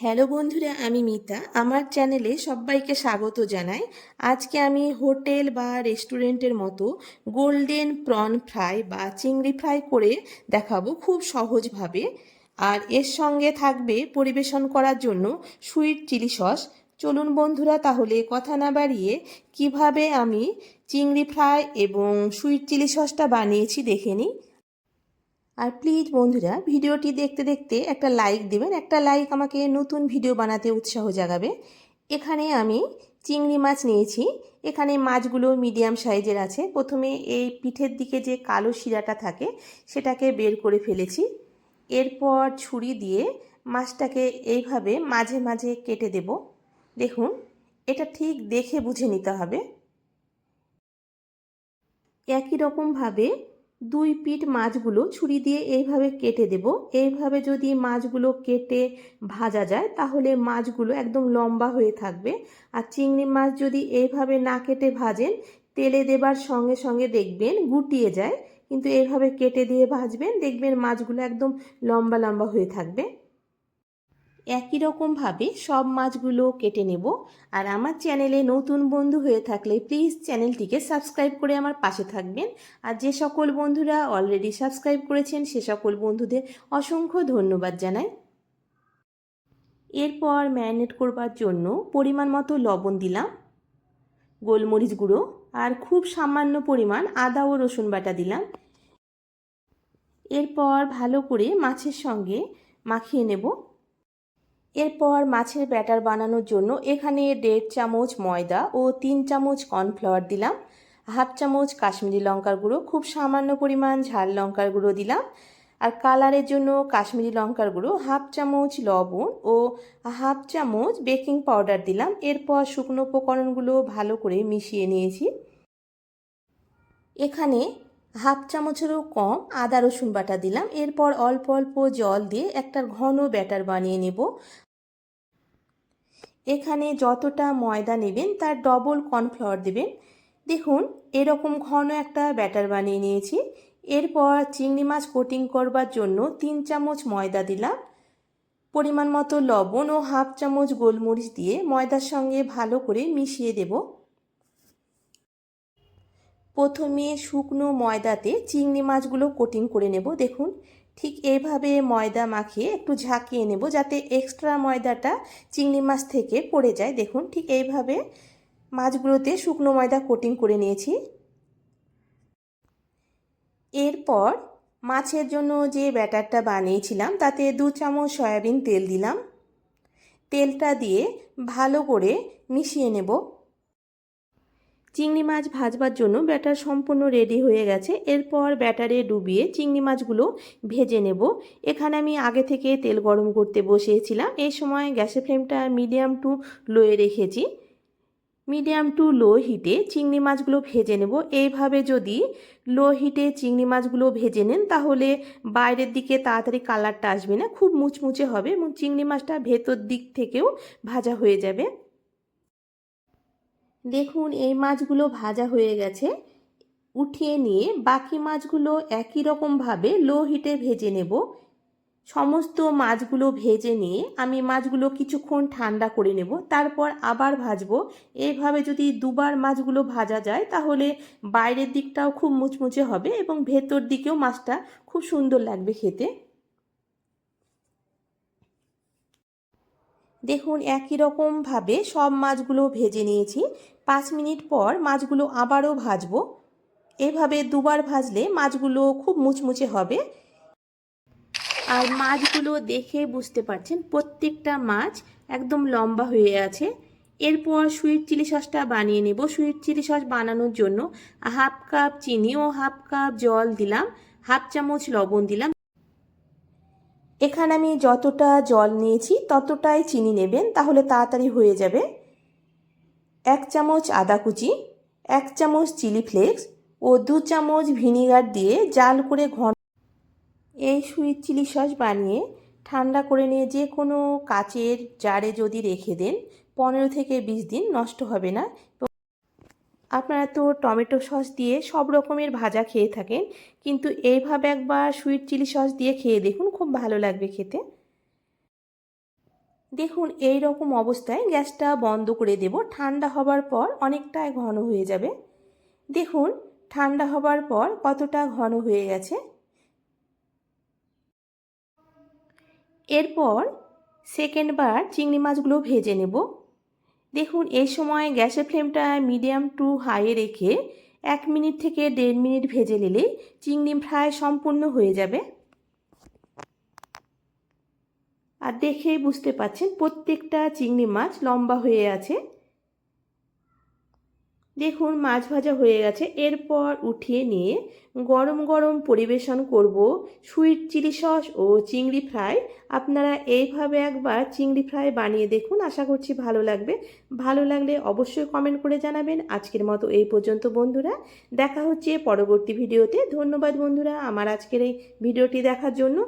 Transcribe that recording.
Hello বন্ধুরা, আমি মিতা। আমার চ্যানেলে সবাইকে স্বাগত জানাই। আজকে আমি হোটেল বা রেস্টুরেন্টের মতো গোল্ডেন প্রন ফ্রাই বা চিংড়ি ফ্রাই করে দেখাবো খুব সহজভাবে। আর এর সঙ্গে থাকবে পরিবেশন করার জন্য সুইট চিলি সস। চলুন বন্ধুরা, তাহলে কথা না বাড়িয়ে কীভাবে আমি চিংড়ি ফ্রাই এবং সুইট চিলি সসটা বানিয়েছি দেখে নিই। আর প্লিজ বন্ধুরা, ভিডিওটি দেখতে দেখতে একটা লাইক দেবেন। একটা লাইক আমাকে নতুন ভিডিও বানাতে উৎসাহ জাগাবে। এখানে আমি চিংড়ি মাছ নিয়েছি। এখানে মাছগুলো মিডিয়াম সাইজের আছে। প্রথমে এই পিঠের দিকে যে কালো শিরাটা থাকে, সেটাকে বের করে ফেলেছি। এরপর ছুরি দিয়ে মাছটাকে এইভাবে মাঝে মাঝে কেটে দেব। দেখুন, এটা ঠিক দেখে বুঝে নিতে হবে। একই রকমভাবে দুই পিঠ মাছগুলো ছুরি দিয়ে এইভাবে কেটে দেব। এইভাবে যদি মাছগুলো কেটে ভাজা যায়, তাহলে মাছগুলো একদম লম্বা হয়ে থাকবে। আর চিংড়ি মাছ যদি এইভাবে না কেটে ভাজেন, তেলে দেবার সঙ্গে সঙ্গে দেখবেন গুটিয়ে যায়। কিন্তু এইভাবে কেটে দিয়ে ভাজবেন, দেখবেন মাছগুলো একদম লম্বা লম্বা হয়ে থাকবে। একই রকমভাবে সব মাছগুলো কেটে নেব। আর আমার চ্যানেলে নতুন বন্ধু হয়ে থাকলে প্লিজ চ্যানেলটিকে সাবস্ক্রাইব করে আমার পাশে থাকবেন। আর যে সকল বন্ধুরা অলরেডি সাবস্ক্রাইব করেছেন, সে সকল বন্ধুদের অসংখ্য ধন্যবাদ জানাই। এরপর ম্যারিনেট করবার জন্য পরিমাণ মতো লবণ দিলাম, গোলমরিচ গুঁড়ো, আর খুব সামান্য পরিমাণ আদা ও রসুন বাটা দিলাম। এরপর ভালো করে মাছের সঙ্গে মাখিয়ে নেব। এরপর মাছের ব্যাটার বানানোর জন্য এখানে দেড় চামচ ময়দা ও তিন চামচ কর্নফ্লাওয়ার দিলাম। হাফ চামচ কাশ্মীরি লঙ্কার গুঁড়ো, খুব সামান্য পরিমাণ ঝাল লঙ্কার গুঁড়ো দিলাম। আর কালারের জন্য কাশ্মীরি লঙ্কার গুঁড়ো, হাফ চামচ লবণ ও হাফ চামচ বেকিং পাউডার দিলাম। এরপর শুকনো উপকরণগুলো ভালো করে মিশিয়ে নিয়েছি। এখানে হাফ চামচেরও কম আদা রসুন বাটা দিলাম। এরপর অল্প অল্প জল দিয়ে একটা ঘন ব্যাটার বানিয়ে নেব। এখানে যতটা ময়দা নেবেন তার ডবল কর্নফ্লাওয়ার দেবেন। দেখুন, এরকম ঘন একটা ব্যাটার বানিয়ে নিয়েছি। এরপর চিংড়ি মাছ কোটিং করবার জন্য তিন চামচ ময়দা দিলাম। পরিমাণ মতো লবণ ও হাফ চামচ গোলমরিচ দিয়ে ময়দার সঙ্গে ভালো করে মিশিয়ে দেবো। প্রথমে শুকনো ময়দাতে চিংড়ি মাছগুলো কোটিং করে নেব, দেখুন। ঠিক এইভাবে ময়দা মাখিয়ে একটু ঝাঁকিয়ে নেব যাতে এক্সট্রা ময়দাটা চিংড়ি মাছ থেকে পড়ে যায়। দেখুন, ঠিক এইভাবে মাছগুলোতে শুকনো ময়দা কোটিং করে নিয়েছি। এরপর মাছের জন্য যে ব্যাটারটা বানিয়েছিলাম, তাতে দু চামচ সয়াবিন তেল দিলাম। তেলটা দিয়ে ভালো করে মিশিয়ে নেব। চিংড়ি মাছ ভাজবার জন্য ব্যাটার সম্পূর্ণ রেডি হয়ে গেছে। এরপর ব্যাটারে ডুবিয়ে চিংড়ি মাছগুলো ভেজে নেব। এখানে আমি আগে থেকে তেল গরম করতে বসিয়েছিলাম। এই সময় গ্যাসের ফ্লেমটা মিডিয়াম টু লোয়ে রেখেছি। মিডিয়াম টু লো হিটে চিংড়ি মাছগুলো ভেজে নেব। এইভাবে যদি লো হিটে চিংড়ি মাছগুলো ভেজে নেন, তাহলে বাইরের দিকে তাড়াতাড়ি কালারটা আসবে না। খুব মুচমুচে হবে এবং চিংড়ি মাছটা ভেতর দিক থেকেও ভাজা হয়ে যাবে। দেখুন, এই মাছগুলো ভাজা হয়ে গেছে। উঠিয়ে নিয়ে বাকি মাছগুলো একই রকমভাবে লো হিটে ভেজে নেব। সমস্ত মাছগুলো ভেজে নিয়ে আমি মাছগুলো কিছুক্ষণ ঠান্ডা করে নেব। তারপর আবার ভাজবো। এইভাবে যদি দুবার মাছগুলো ভাজা যায়, তাহলে বাইরের দিকটাও খুব মুচমুচে হবে এবং ভেতর দিকেও মাছটা খুব সুন্দর লাগবে খেতে। দেখুন, একই রকমভাবে সব মাছগুলো ভেজে নিয়েছি। পাঁচ মিনিট পর মাছগুলো আবারও ভাজবো। এভাবে দুবার ভাজলে মাছগুলো খুব মুচমুচে হবে। আর মাছগুলো দেখে বুঝতে পারছেন, প্রত্যেকটা মাছ একদম লম্বা হয়ে আছে। এরপর সুইট চিলি সসটা বানিয়ে নেব। সুইট চিলি সস বানানোর জন্য হাফ কাপ চিনি ও হাফ কাপ জল দিলাম। হাফ চামচ লবণ দিলাম। এখানে আমি যতটা জল নিয়েছি ততটাই চিনি নেবেন, তাহলে তাড়াতাড়ি হয়ে যাবে। এক চামচ আদা কুচি, এক চামচ চিলি ফ্লেক্স ও দু চামচ ভিনিগার দিয়ে জাল করে ঘন এই সুইট চিলি সস বানিয়ে ঠান্ডা করে নিয়ে যে কোনো কাচের জারে যদি রেখে দেন, পনেরো থেকে বিশ দিন নষ্ট হবে না। আপনারা তো টমেটো সস দিয়ে সব রকমের ভাজা খেয়ে থাকেন, কিন্তু এইভাবে একবার সুইট চিলি সস দিয়ে খেয়ে দেখুন, খুব ভালো লাগবে খেতে। দেখুন, এই রকম অবস্থায় গ্যাসটা বন্ধ করে দেব। ঠান্ডা হবার পর অনেকটাই ঘন হয়ে যাবে। দেখুন, ঠান্ডা হবার পর কতটা ঘন হয়ে গেছে। এরপর সেকেন্ডবার চিংড়ি মাছগুলো ভেজে নেব। দেখুন, এই সময় গ্যাসের ফ্লেমটা মিডিয়াম টু হাইয়ে রেখে এক মিনিট থেকে দেড় মিনিট ভেজে নিলেই চিংড়ি ফ্রাই সম্পূর্ণ হয়ে যাবে। আর দেখেই বুঝতে পাচ্ছেন প্রত্যেকটা চিংড়ি মাছ লম্বা হয়ে আছে। দেখুন মাছ ভাজা হয়ে গেছে। এরপর উঠিয়ে নিয়ে গরম গরম পরিবেশন করব সুইট চিলি সস ও চিংড়ি ফ্রাই আপনারা এইভাবে একবার চিংড়ি ফ্রাই বানিয়ে দেখুন, আশা করছি ভালো লাগবে। ভালো লাগলে অবশ্যই কমেন্ট করে জানাবেন। আজকের মতো এই পর্যন্ত বন্ধুরা। দেখা হচ্ছে পরবর্তী ভিডিওতে ধন্যবাদ বন্ধুরা আমার আজকের এই ভিডিওটি দেখার জন্য।